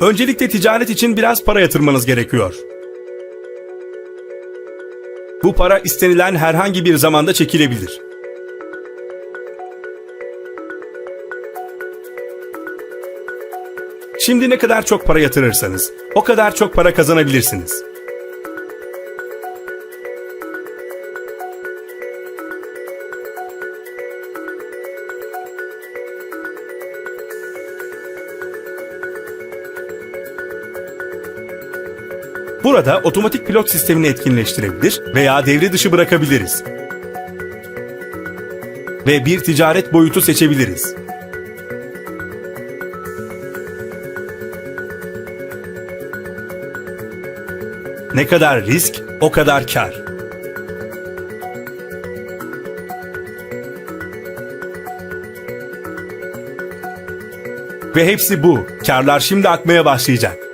Öncelikle ticaret için biraz para yatırmanız gerekiyor. Bu para istenilen herhangi bir zamanda çekilebilir. Şimdi ne kadar çok para yatırırsanız o kadar çok para kazanabilirsiniz. Burada otomatik pilot sistemini etkinleştirebilir veya devre dışı bırakabiliriz. Ve bir ticaret boyutu seçebiliriz. Ne kadar risk, o kadar kar. Ve hepsi bu. Karlar şimdi akmaya başlayacak.